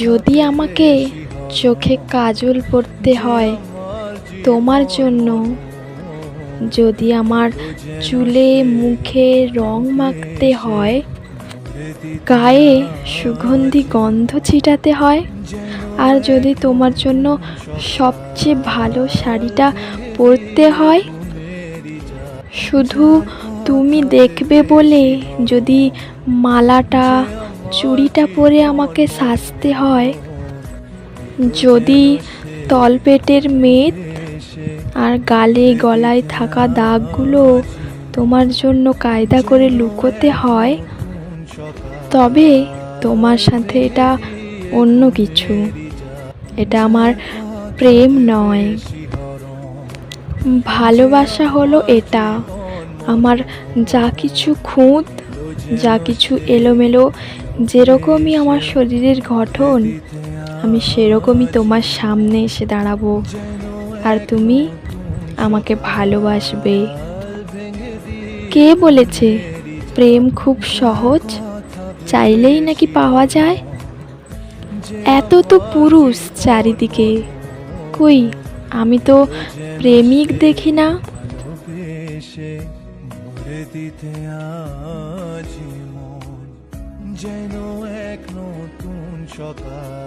যদি আমাকে চোখে কাজল পরতে হয় তোমার জন্য, যদি আমার চুলে মুখে রং মাখতে হয়, গায়ে সুগন্ধি গন্ধ ছিটাতে হয়, আর যদি তোমার জন্য সবচেয়ে ভালো শাড়িটা পরতে হয়, শুধু তুমি দেখবে বলে যদি মালাটা চুড়িটা পরে আমাকে সাজতে হয়। যদি তলপেটের মেদ আর গালে গলায় থাকা দাগগুলো তোমার জন্য কায়দা করে লুকোতে হয়, তবে তোমার সাথে এটা অন্য কিছু। এটা আমার প্রেম নয়। ভালোবাসা হলো এটা। আমার যা কিছু খুঁত, যা কিছু এলোমেলো যেরকমই আমার শরীরের গঠন, আমি সেরকমই তোমার সামনে এসে দাঁড়াবো। আর তুমি আমাকে ভালোবাসবে। কে বলেছে, প্রেম খুব সহজ, চাইলেই নাকি পাওয়া যায়? এত তো পুরুষ চারিদিকে। কই, আমি তো প্রেমিক দেখি না। যেন এক নতুন সকাল।